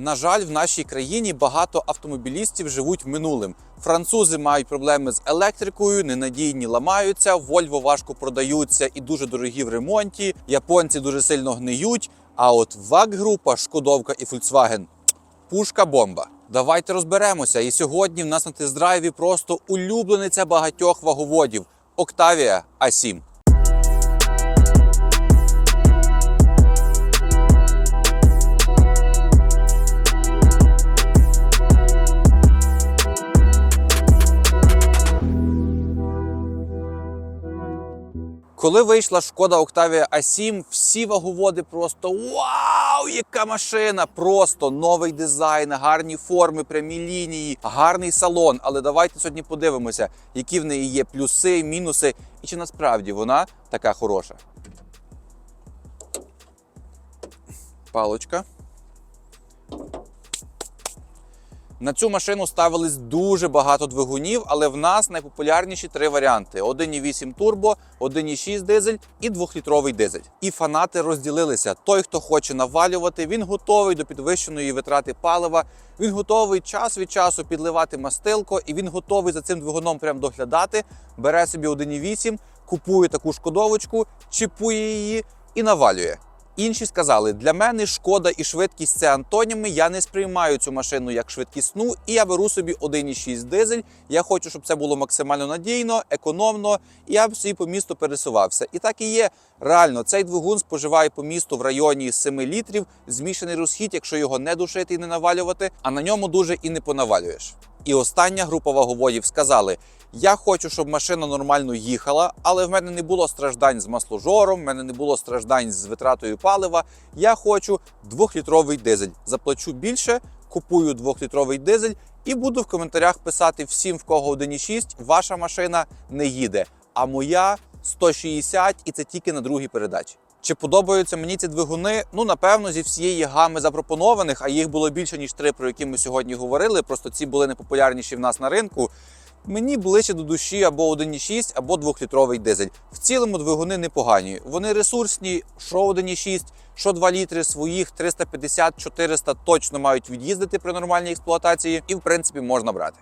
На жаль, в нашій країні багато автомобілістів живуть минулим. Французи мають проблеми з електрикою, ненадійні ламаються, Вольво важко продаються і дуже дорогі в ремонті. Японці дуже сильно гниють. А от ВАГ-група, Шкодовка і Volkswagen – пушка бомба. Давайте розберемося. І сьогодні в нас на тест-драйві просто улюблениця багатьох ваговодів Octavia A7. Коли вийшла шкода Octavia A7, всі ваговоди просто вау, яка машина! Просто новий дизайн, гарні форми, прямі лінії, гарний салон. Але давайте сьогодні подивимося, які в неї є плюси, мінуси, і чи насправді вона така хороша. Палочка. На цю машину ставились дуже багато двигунів, але в нас найпопулярніші три варіанти: 1,8 турбо, 1,6 дизель і 2-літровий дизель. І фанати розділилися. Той, хто хоче навалювати, він готовий до підвищеної витрати палива. Він готовий час від часу підливати мастилко, і він готовий за цим двигуном прям доглядати. Бере собі 1,8, купує таку шкодовочку, чіпує її і навалює. Інші сказали, для мене шкода і швидкість це антоніми. Я не сприймаю цю машину як швидкісну, і я беру собі 1,6 дизель. Я хочу, щоб це було максимально надійно, економно, і я б собі по місту пересувався. І так і є. Реально, цей двигун споживає по місту в районі 7 літрів. Змішаний розхід, якщо його не душити і не навалювати, а на ньому дуже і не понавалюєш. І остання група ваговодів сказали: я хочу, щоб машина нормально їхала, але в мене не було страждань з масложором, в мене не було страждань з витратою палива. Я хочу двохлітровий дизель. Заплачу більше, купую двохлітровий дизель і буду в коментарях писати всім, в кого 1,6, ваша машина не їде. А моя 160 і це тільки на другій передачі. Чи подобаються мені ці двигуни? Ну, напевно, зі всієї гами запропонованих, а їх було більше, ніж три, про які ми сьогодні говорили. Просто ці були найпопулярніші в нас на ринку. Мені ближче до душі або 1,6, або 2-літровий дизель. В цілому двигуни непогані. Вони ресурсні, що 1,6, що 2 літри своїх 350-400 точно мають від'їздити при нормальній експлуатації, і в принципі можна брати.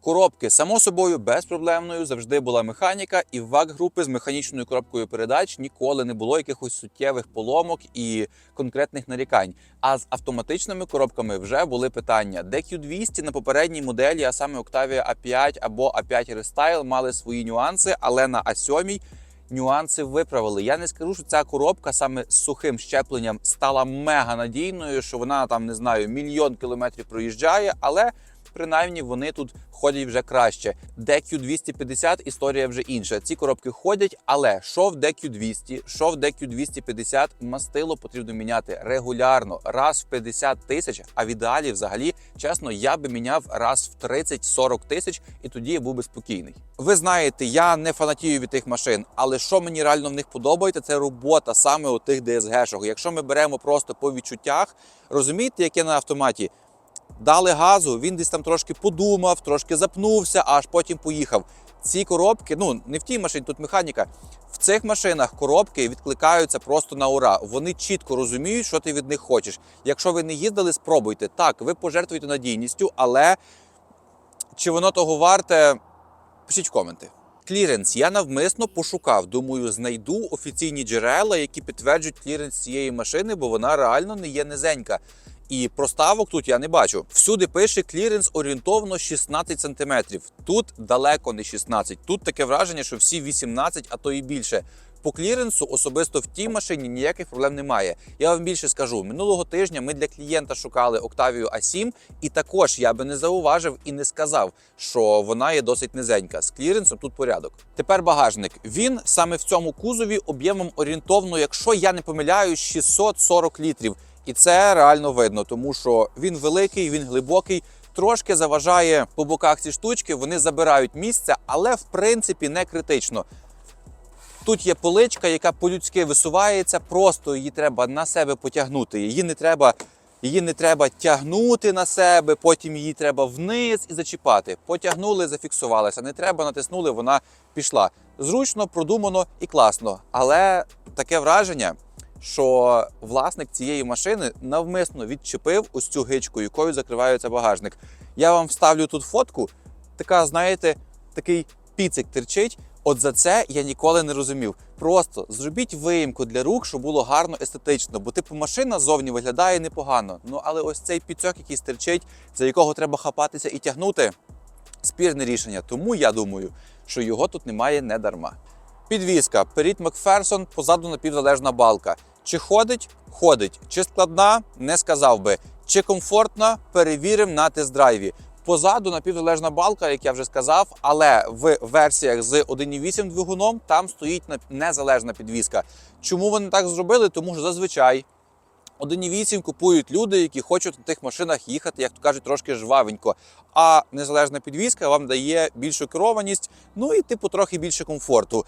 Коробки, само собою, безпроблемною завжди була механіка, і в групи з механічною коробкою передач ніколи не було якихось суттєвих поломок і конкретних нарікань. А з автоматичними коробками вже були питання. DQ200 на попередній моделі, а саме Octavia A5 або A5 Restyle, мали свої нюанси, але на A7 нюанси виправили. Я не скажу, що ця коробка саме з сухим щепленням стала мега надійною, що вона там не знаю мільйон кілометрів проїжджає, але принаймні вони тут ходять вже краще. DQ 250 історія вже інша. Ці коробки ходять, але що в DQ 200, що в DQ 250, мастило потрібно міняти регулярно, раз в 50 тисяч. А в ідеалі, взагалі, чесно, я би міняв раз в 30-40 тисяч, і тоді я був би спокійний. Ви знаєте, я не фанатію від тих машин, але що мені реально в них подобається, це робота саме у тих DSG-шок. Якщо ми беремо просто по відчуттях, розумієте, яке на автоматі. Дали газу, він десь там трошки подумав, трошки запнувся, аж потім поїхав. Ці коробки, ну не в тій машині, тут механіка. В цих машинах коробки відкликаються просто на ура. Вони чітко розуміють, що ти від них хочеш. Якщо ви не їздили, спробуйте. Так, ви пожертвуєте надійністю, але чи воно того варте? Пишіть в коменти. Кліренс я навмисно пошукав. Думаю, знайду офіційні джерела, які підтверджують кліренс цієї машини, бо вона реально не є низенька. І проставок тут я не бачу. Всюди пише кліренс орієнтовно 16 см. Тут далеко не 16. Тут таке враження, що всі 18, а то і більше. По кліренсу особисто в тій машині ніяких проблем немає. Я вам більше скажу. Минулого тижня ми для клієнта шукали Octavia A7, і також я би не зауважив і не сказав, що вона є досить низенька. З кліренсом тут порядок. Тепер багажник. Він саме в цьому кузові об'ємом орієнтовно, якщо я не помиляюсь, 640 літрів. І це реально видно, тому що він великий, він глибокий. Трошки заважає по боках ці штучки, вони забирають місце, але в принципі не критично. Тут є поличка, яка по-людськи висувається, просто її треба на себе потягнути. Її не треба, її не треба тягнути на себе, потім її треба вниз і зачіпати. Потягнули, зафіксувалися. Не треба, натиснули, вона пішла. Зручно, продумано і класно. Але таке враження, що власник цієї машини навмисно відчепив ось цю гичку, якою закривається багажник. Я вам вставлю тут фотку. Така, знаєте, такий піцик терчить. От за це я ніколи не розумів. Просто зробіть виїмку для рук, щоб було гарно естетично, бо типу машина зовні виглядає непогано. Ну але ось цей піцьок, який стерчить, за якого треба хапатися і тягнути, спірне рішення. Тому я думаю, що його тут немає не дарма. Підвізка, перід Макферсон, позаду напівзалежна балка. Чи ходить? Ходить. Чи складна? Не сказав би. Чи комфортна? Перевіримо на тест-драйві. Позаду напівзалежна балка, як я вже сказав, але в версіях з 1.8 двигуном там стоїть на- незалежна підвізка. Чому вони так зробили? Тому що зазвичай 1.8 купують люди, які хочуть на тих машинах їхати, як то кажуть, трошки жвавенько. А незалежна підвізка вам дає більшу керованість, ну і типу трохи більше комфорту.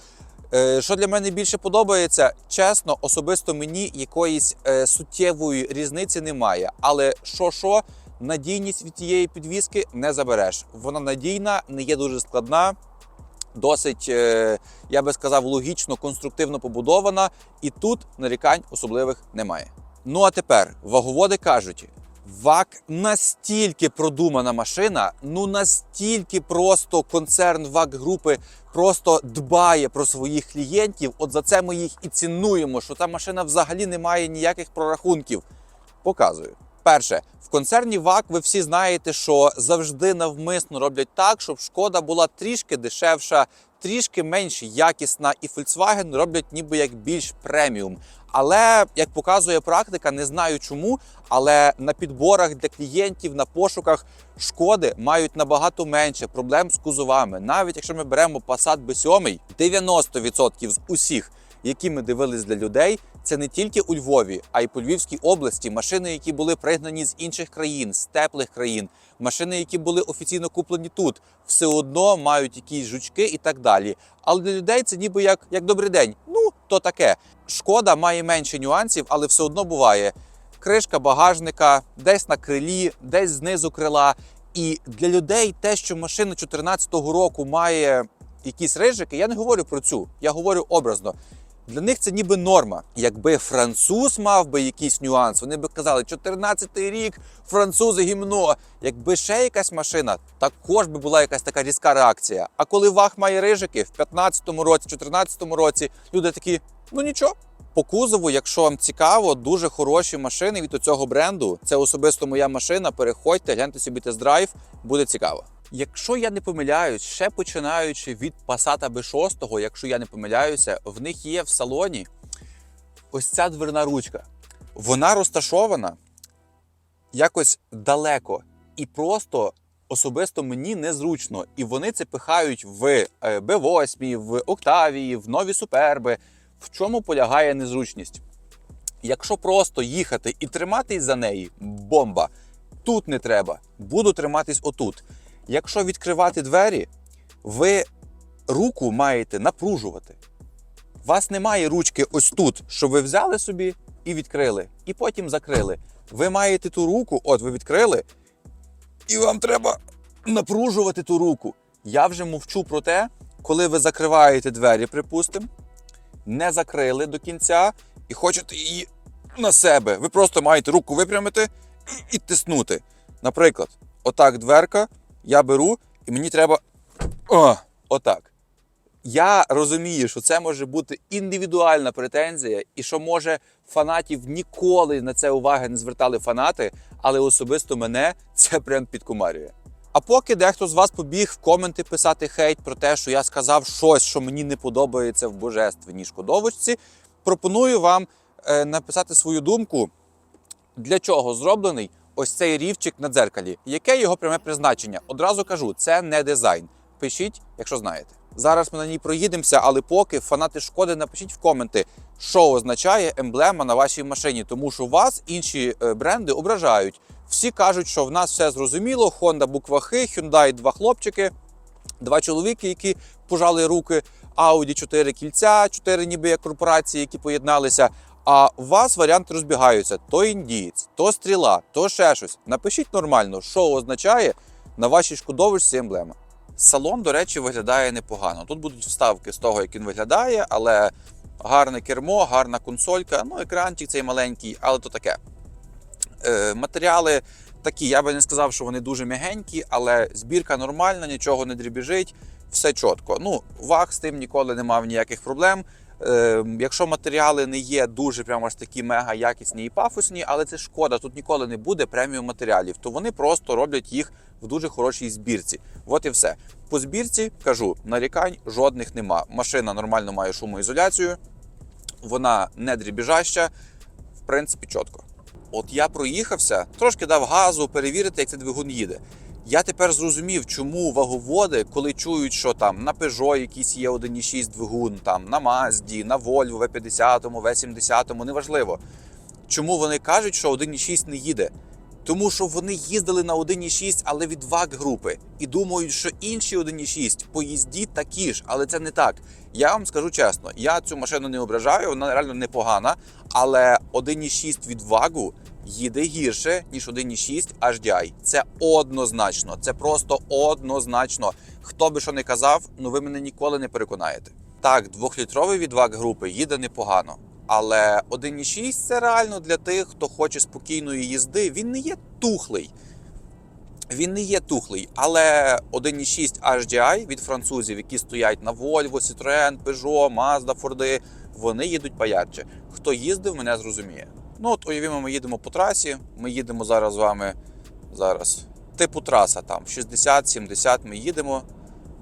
Е, Що для мене більше подобається, чесно, особисто мені якоїсь е, суттєвої різниці немає. Але що що, надійність від тієї підвіски не забереш. Вона надійна, не є дуже складна. Досить, е, я би сказав, логічно, конструктивно побудована, і тут нарікань особливих немає. Ну а тепер ваговоди кажуть: ВАК настільки продумана машина, ну настільки просто концерн ВАК групи просто дбає про своїх клієнтів. От за це ми їх і цінуємо, що та машина взагалі не має ніяких прорахунків. Показую. Перше, в концерні ВАК ви всі знаєте, що завжди навмисно роблять так, щоб шкода була трішки дешевша, трішки менш якісна, і Volkswagen роблять ніби як більш преміум. Але як показує практика, не знаю чому, але на підборах для клієнтів, на пошуках шкоди мають набагато менше проблем з кузовами. Навіть якщо ми беремо Passat B7, 90% з усіх, які ми дивились для людей, це не тільки у Львові, а й по Львівській області. Машини, які були пригнані з інших країн, з теплих країн, машини, які були офіційно куплені тут, все одно мають якісь жучки і так далі. Але для людей це ніби як, як добрий день. Ну, то таке. Шкода має менше нюансів, але все одно буває. Кришка багажника, десь на крилі, десь знизу крила. І для людей те, що машина 2014 року має якісь рижики, я не говорю про цю, я говорю образно. Для них це ніби норма. Якби француз мав би якийсь нюанс, вони би казали, 14-й рік, французи гімно. Якби ще якась машина, також би була якась така різка реакція. А коли вах має рижики в 15-му році, 14-му році, люди такі, ну нічого. По кузову, якщо вам цікаво, дуже хороші машини від цього бренду. Це особисто моя машина. Переходьте, гляньте собі тест-драйв, буде цікаво. Якщо я не помиляюсь, ще починаючи від Passat B6, якщо я не помиляюся, в них є в салоні ось ця дверна ручка. Вона розташована якось далеко і просто особисто мені незручно. І вони це пихають в е, B8, в Октавії, в нові суперби. В чому полягає незручність? Якщо просто їхати і триматись за неї, бомба. Тут не треба. Буду триматись отут. Якщо відкривати двері, ви руку маєте напружувати. У вас немає ручки ось тут, що ви взяли собі і відкрили, і потім закрили. Ви маєте ту руку, от ви відкрили, і вам треба напружувати ту руку. Я вже мовчу про те, коли ви закриваєте двері, припустимо, не закрили до кінця і хочете її на себе. Ви просто маєте руку випрямити і, і тиснути. Наприклад, отак дверка, я беру, і мені треба о, отак. Я розумію, що це може бути індивідуальна претензія, і що може фанатів ніколи на це уваги не звертали фанати, але особисто мене це прям підкумарює. А поки дехто з вас побіг в коменти писати хейт про те, що я сказав щось, що мені не подобається в божественній шкодовочці, пропоную вам е, написати свою думку, для чого зроблений ось цей рівчик на дзеркалі. Яке його пряме призначення? Одразу кажу, це не дизайн. Пишіть, якщо знаєте. Зараз ми на ній проїдемося, але поки фанати шкоди, напишіть в коменти, що означає емблема на вашій машині, тому що вас інші е, бренди ображають. Всі кажуть, що в нас все зрозуміло. Honda буква Х, Hyundai два хлопчики, два чоловіки, які пожали руки, Audi 4 кільця, 4 ніби як корпорації, які поєдналися. А у вас варіанти розбігаються: то індієць, то стріла, то ще щось. Напишіть нормально, що означає на вашій шкодовочці емблема. Салон, до речі, виглядає непогано. Тут будуть вставки з того, як він виглядає, але Гарне кермо, гарна консолька. Ну, екранчик цей маленький, але то таке. Е, матеріали такі, я би не сказав, що вони дуже м'ягенькі, але збірка нормальна, нічого не дрібіжить, все чітко. Ну, ваг з тим ніколи не мав ніяких проблем. Е, якщо матеріали не є дуже прямо аж такі мега якісні і пафосні, але це шкода, тут ніколи не буде преміум матеріалів, то вони просто роблять їх в дуже хорошій збірці. От і все. По збірці кажу, нарікань жодних нема. Машина нормально має шумоізоляцію, вона не дрібіжаща, в принципі, чітко. От я проїхався, трошки дав газу, перевірити, як цей двигун їде. Я тепер зрозумів, чому ваговоди, коли чують, що там на Peugeot якийсь є 1.6 двигун, там на Mazda, на Volvo V50, V70, неважливо. Чому вони кажуть, що 1.6 не їде? Тому що вони їздили на 1.6, але від ВАК групи, і думають, що інші 1.6 по їзді такі ж, але це не так. Я вам скажу чесно, я цю машину не ображаю, вона реально непогана, але 1.6 від вагу їде гірше, ніж 1.6 HDI. Це однозначно, це просто однозначно. Хто би що не казав, ну ви мене ніколи не переконаєте. Так, двохлітровий від ваг групи їде непогано. Але 1.6 це реально для тих, хто хоче спокійної їзди. Він не є тухлий. Він не є тухлий, але 1.6 HDI від французів, які стоять на Volvo, Citroën, Peugeot, Mazda, Ford, вони їдуть поярче. Хто їздив, мене зрозуміє. Ну от уявімо, ми їдемо по трасі. Ми їдемо зараз з вами зараз. Типу траса там 60-70 ми їдемо,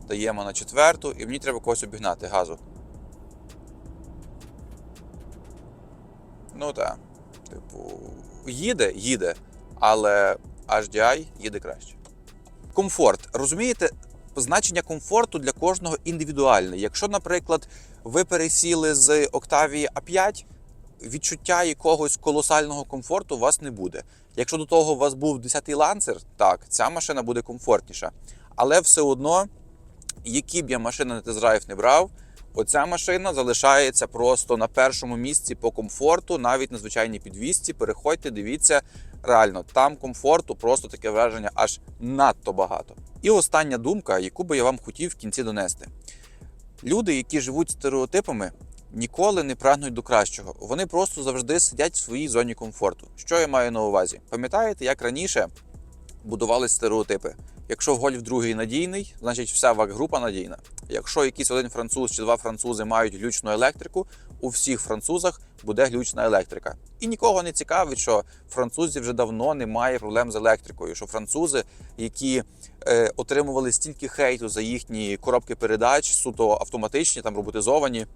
даємо на четверту, і мені треба когось обігнати газу. Ну так. Типу, їде, їде, але HDI їде краще. Комфорт. Розумієте, значення комфорту для кожного індивідуальне. Якщо, наприклад, ви пересіли з Octavia A5, відчуття якогось колосального комфорту у вас не буде. Якщо до того у вас був 10-й ланцер, так, ця машина буде комфортніша. Але все одно, які б я машини на тест-драйв не брав, оця машина залишається просто на першому місці по комфорту, навіть на звичайній підвісці. Переходьте, дивіться, реально, там комфорту просто таке враження аж надто багато. І остання думка, яку би я вам хотів в кінці донести. Люди, які живуть стереотипами, ніколи не прагнуть до кращого. Вони просто завжди сидять в своїй зоні комфорту. Що я маю на увазі? Пам'ятаєте, як раніше будували стереотипи? Якщо гольф другий надійний, значить вся вак-група надійна. Якщо якийсь один француз чи два французи мають глючну електрику, у всіх французах буде глючна електрика. І нікого не цікавить, що французів вже давно немає проблем з електрикою. Що французи, які е, отримували стільки хейту за їхні коробки передач, суто автоматичні, там роботизовані,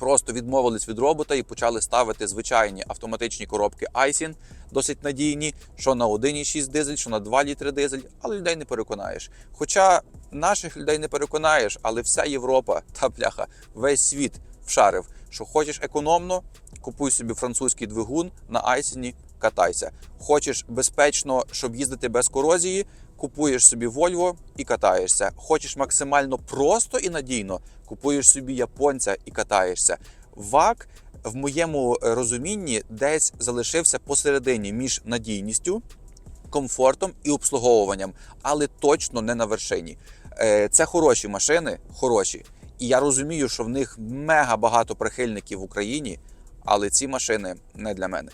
просто відмовились від робота і почали ставити звичайні автоматичні коробки Айсін, досить надійні, що на 1,6 дизель, що на 2 літри дизель, але людей не переконаєш. Хоча наших людей не переконаєш, але вся Європа та бляха, весь світ вшарив, що хочеш економно, купуй собі французький двигун на Айсіні, катайся. Хочеш безпечно, щоб їздити без корозії, купуєш собі Volvo і катаєшся. Хочеш максимально просто і надійно, купуєш собі японця і катаєшся. ВАК в моєму розумінні десь залишився посередині між надійністю, комфортом і обслуговуванням, але точно не на вершині. Е, Це хороші машини, хороші. І я розумію, що в них мега багато прихильників в Україні, але ці машини не для мене.